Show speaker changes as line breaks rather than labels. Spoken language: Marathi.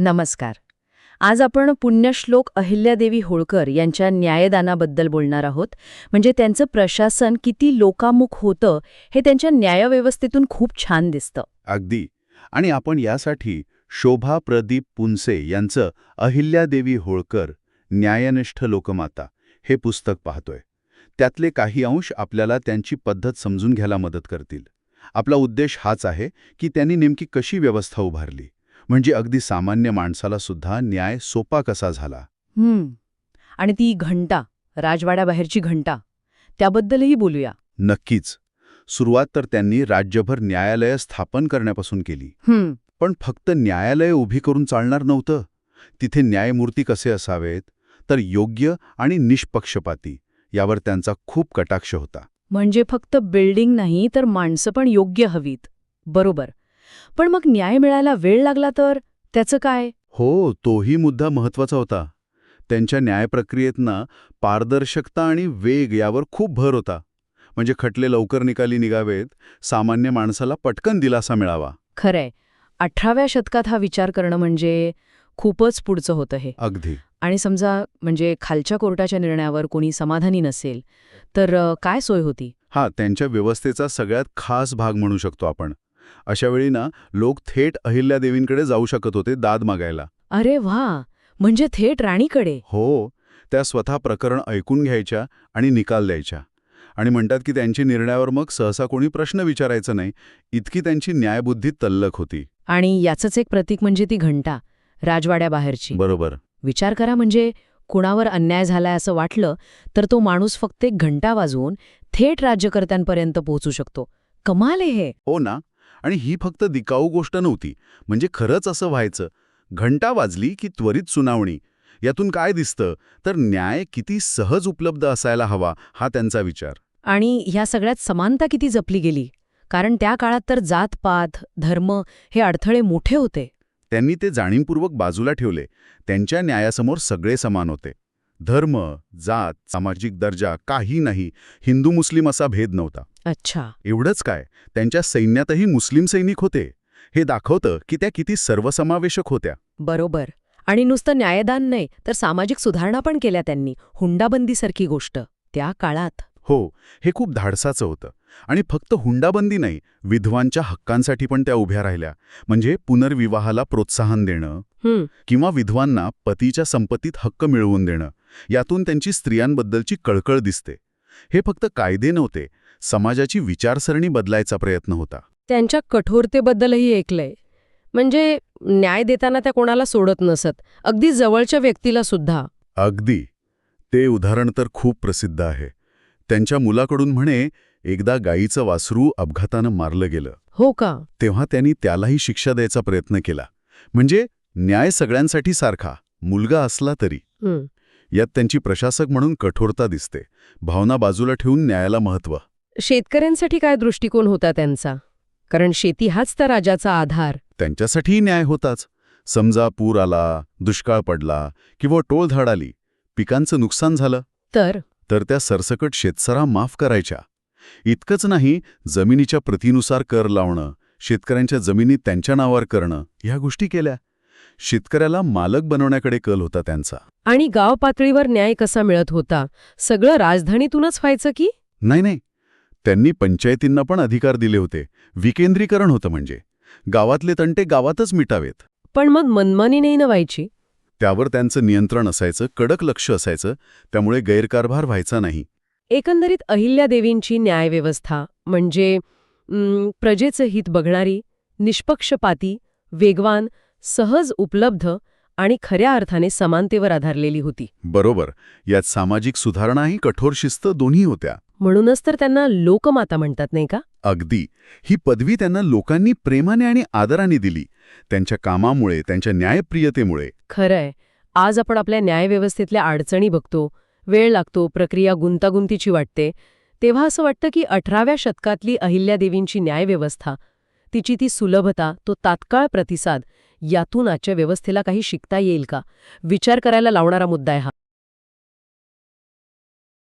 नमस्कार. आज आपण पुण्यश्लोक अहिल्यादेवी होळकर यांच्या न्यायदानाबद्दल बोलणार आहोत. म्हणजे त्यांचं प्रशासन किती लोकामुख होतं हे त्यांच्या न्यायव्यवस्थेतून खूप छान दिसतं.
अगदी. आणि आपण यासाठी शोभा प्रदीप पुंसे यांचं अहिल्यादेवी होळकर न्यायनिष्ठ लोकमाता हे पुस्तक पाहतोय. त्यातले काही अंश आपल्याला त्यांची पद्धत समजून घ्यायला मदत करतील. आपला उद्देश हाच आहे की त्यांनी नेमकी कशी व्यवस्था उभारली? म्हणजे अगदी सामान्य माणसाला सुद्धा न्याय सोपा कसा झाला?
हम्म. आणि ती घंटा राजवाड्याबाहेरची घंटा त्याबद्दलही बोलूया.
नक्कीच. सुरुवात तर त्यांनी राज्यभर न्यायालय स्थापन करण्यापासून केली. पण फक्त न्यायालय उभी करून चालणार नव्हतं. तिथे न्यायमूर्ती कसे असावेत? तर योग्य आणि निष्पक्षपाती यावर त्यांचा खूप कटाक्ष होता.
म्हणजे फक्त बिल्डिंग नाही तर माणसं पण योग्य हवीत. बरोबर. पण मग न्याय मिळायला वेळ लागला तर? त्याचं काय?
हो तोही मुद्दा महत्त्वाचा होता. त्यांच्या न्यायप्रक्रियेतना पारदर्शकता आणि वेग यावर खूप भर होता. म्हणजे खटले लवकर निकाली निघावेत सामान्य माणसाला पटकन दिलासा मिळावा.
खरंय. अठराव्या शतकात हा विचार करणं म्हणजे खूपच पुढचं होतं हे.
अगदी.
आणि समजा म्हणजे खालच्या कोर्टाच्या निर्णयावर कोणी समाधानी नसेल तर काय सोय होती?
हा त्यांच्या व्यवस्थेचा सगळ्यात खास भाग म्हणू शकतो आपण. अशा वेळी ना लोक थेट अहिल्यादेवींकडे जाऊ शकत होते दाद मागायला.
अरे वा! म्हणजे थेट राणीकडे?
हो त्या स्वतः प्रकरण ऐकून घ्यायच्या आणि निकाल द्यायच्या. आणि म्हणतात की त्यांच्या निर्णयावर मग सहसा कोणी प्रश्न विचारायचा नाही इतकी त्यांची न्यायबुद्धी तल्लक होती.
आणि याचंच एक प्रतीक म्हणजे ती घंटा राजवाड्याबाहेरची.
बरोबर.
विचार करा म्हणजे कुणावर अन्याय झालाय असं वाटलं तर तो माणूस फक्त एक घंटा वाजवून थेट राज्यकर्त्यांपर्यंत पोहोचू शकतो. कमाल आहे हे.
हो ना. आणि ही फक्त दिकाऊ गोष्ट नव्हती. म्हणजे खरंच असं व्हायचं. घंटा वाजली की त्वरित सुनावणी. यातून काय दिसतं? तर न्याय किती सहज उपलब्ध असायला हवा हा त्यांचा विचार.
आणि ह्या सगळ्यात समानता किती जपली गेली? कारण त्या काळात तर जातपात धर्म हे अडथळे मोठे होते.
त्यांनी ते जाणीवपूर्वक बाजूला ठेवले. त्यांच्या न्यायासमोर सगळे समान होते. धर्म जात सामाजिक दर्जा काही नाही हिंदू मुस्लिम असा भेद नव्हता.
अच्छा.
एवढंच काय? त्यांच्या सैन्यातही मुस्लिम सैनिक होते. हे दाखवतं की त्या किती सर्वसमावेशक होत्या.
बरोबर. आणि नुसतं न्यायदान नाही तर सामाजिक सुधारणा पण केल्या त्यांनी. हुंडाबंदीसारखी गोष्ट त्या काळात.
हो हे खूप धाडसाचं होतं. आणि फक्त हुंडाबंदी नाही विधवांच्या हक्कांसाठी पण त्या उभ्या राहिल्या. म्हणजे पुनर्विवाहाला प्रोत्साहन देणं किंवा विधवांना पतीच्या संपत्तीत हक्क मिळवून देणं. यातून त्यांची स्त्रियांबद्दलची कळकळ दिसते. हे फक्त कायदे नव्हते समाजाची विचारसरणी बदलायचा प्रयत्न होता.
त्यांच्या कठोरतेबद्दलही ऐकलंय. म्हणजे न्याय देताना त्या कोणाला सोडत नसत अगदी जवळच्या व्यक्तीला सुद्धा.
अगदी. ते उदाहरण तर खूप प्रसिद्ध आहे. त्यांच्या मुलाकडून म्हणे एकदा गायीचं वासरू अपघातानं मारलं गेलं.
हो का?
तेव्हा त्यांनी त्यालाही शिक्षा द्यायचा प्रयत्न केला. म्हणजे न्याय सगळ्यांसाठी सारखा मुलगा असला तरी. यात त्यांची प्रशासक म्हणून कठोरता दिसते. भावना बाजूला ठेवून न्यायाला महत्त्व.
शेतकऱ्यांसाठी काय दृष्टिकोन होता त्यांचा? कारण शेती हाच तर राजाचा आधार.
त्यांच्यासाठीही न्याय होताच. समजा पूर आला दुष्काळ पडला किंवा टोळधाड आली पिकांचं नुकसान झालं.
तर?
तर त्या सरसकट शेतसरा माफ करायच्या. इतकंच नाही जमिनीच्या प्रतीनुसार कर लावणं शेतकऱ्यांच्या जमिनी त्यांच्या नावावर करणं ह्या गोष्टी केल्या. शेतकऱ्याला मालक बनवण्याकडे कल होता त्यांचा.
आणि गाव पातळीवर न्याय कसा मिळत होता? सगळं राजधानीतूनच व्हायचं की?
नाही नाही. त्यांनी पंचायतींना पण अधिकार दिले होते. विकेंद्रीकरण होतं म्हणजे. गावातले तंटे गावातच मिटावेत.
पण मग मनमानी नाही ना व्हायची
त्यावर त्यांचं नियंत्रण असायचं कडक लक्ष असायचं त्यामुळे गैरकारभार व्हायचा नाही.
एकंदरीत अहिल्यादेवींची न्यायव्यवस्था म्हणजे प्रजेचं हित बघणारी निष्पक्षपाती वेगवान सहज उपलब्ध आणि खऱ्या अर्थाने समानतेवर आधारलेली होती.
बरोबर. यात सामाजिक सुधारणाही कठोर शिस्त दोन्ही होत्या.
म्हणूनच तर त्यांना लोकमाता म्हणतात नाही का?
अगदी. ही पदवी त्यांना लोकांनी प्रेमाने आणि आदराने दिली. त्यांच्या कामामुळे त्यांच्या न्यायप्रियतेमुळे.
खरंय. आज आपण आपल्या न्यायव्यवस्थेतल्या अडचणी बघतो वेळ लागतो प्रक्रिया गुंतागुंतीची वाटते तेव्हा असं वाटतं की अठराव्या शतकातली अहिल्यादेवींची न्यायव्यवस्था तिची ती सुलभता तो तात्काळ प्रतिसाद यातून आजच्या व्यवस्थेला काही शिकता येईल का? विचार करायला लावणारा मुद्दा आहे हा.